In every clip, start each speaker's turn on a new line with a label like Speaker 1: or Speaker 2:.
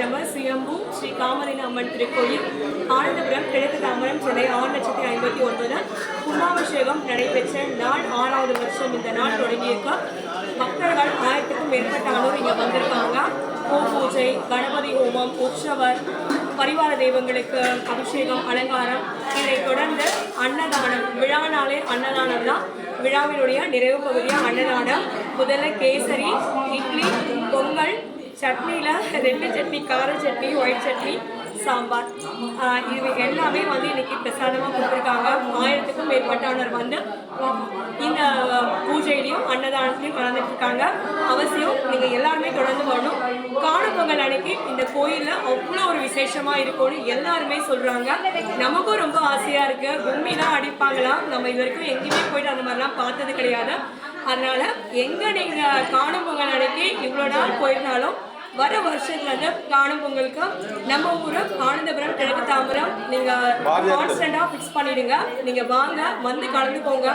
Speaker 1: நம்ம சுயம்பு ஸ்ரீ காமலின அம்மன் திருக்கோயில் ஆனந்தபுரம் கிழக்கு தாமரம் சென்னை ஆறு லட்சத்தி ஐம்பத்தி ஒன்பது. கும்பாபிஷேகம் நடைபெற்ற நாள் ஆறாவது வருஷம் இந்த நாள் தொடங்கியிருக்க. பக்தர்கள் ஆயிரத்துக்கும் மேற்பட்டாலும் இங்கே வந்திருக்காங்க. கோ பூஜை கணபதி ஹோமம் உற்சவர் பரிவார தெய்வங்களுக்கு அபிஷேகம் அலங்காரம். இதை தொடர்ந்து அன்னதானம் விழா நாளே அன்னதானம் தான் விழாவினுடைய நிறைவு பகுதியாக அன்னதானம். முதல்ல கேசரி இட்லி சட்னியில் ரெண்டு சட்னி கார சட்னி ஒயிட் சட்னி சாம்பார். இது எல்லாமே வந்து இன்னைக்கு பிரசாதமாக கொடுத்துருக்காங்க. ஆயிரத்துக்கும் மேற்பட்டவனர் வந்து இந்த பூஜையிலையும் அன்னதானத்திலையும் கலந்துட்டு இருக்காங்க அவசியம் நீங்கள் எல்லாருமே தொடர்ந்து வரணும். காணும் பொங்கல் அன்னைக்கு இந்த கோயிலில் அவ்வளோ ஒரு விசேஷமாக இருக்கும்னு எல்லாருமே சொல்கிறாங்க நமக்கும் ரொம்ப ஆசையாக இருக்குது கும்மிலாம் அடிப்பாங்களாம். நம்ம இது வரைக்கும் எங்கேயுமே போயிட்டு அந்த மாதிரிலாம் பார்த்தது கிடையாது. அதனால் எங்கே நீங்கள் காணும் பொங்கல் அன்னைக்கு இவ்வளோ நாள் போயிருந்தாலும் வர வருஷத்துல இருந்து காணும் பொங்கலுக்கு நம்ம ஊரு ஆனந்தபுரம் கிழக்கு தாம்பரம். நீங்க கான்ஸ்டன்டா ஃபிக்ஸ் பண்ணிடுங்க. நீங்க வாங்க வந்து கலந்துக்கோங்க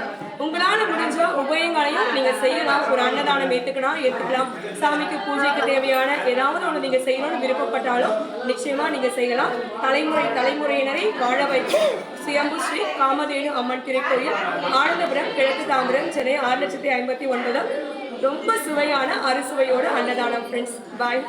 Speaker 1: உங்களால முடிஞ்ச உபயங்களையும் நீங்க செய்யலாம். ஒரு அன்னதானம் ஏத்துக்கலாம் ஏத்துக்கலாம். சாமிக்கு பூஜைக்கு தேவையான ஏதாவது ஒன்று நீங்க செய்யணும்னு விருப்பப்பட்டாலும் நிச்சயமா நீங்க செய்யலாம். தலைமுறை தலைமுறையினரை வாழ வைத்து சுயம்பு ஸ்ரீ காமதேனு அம்மன் திருக்கோயில் ஆனந்தபுரம் கிழக்கு தாம்பரம் சென்னை ஆறு லட்சத்தி ஐம்பத்தி ஒன்பது. ரொம்ப சுவையான அறுசுவையோட அன்னதானம் ஃப்ரெண்ட்ஸ் பாய்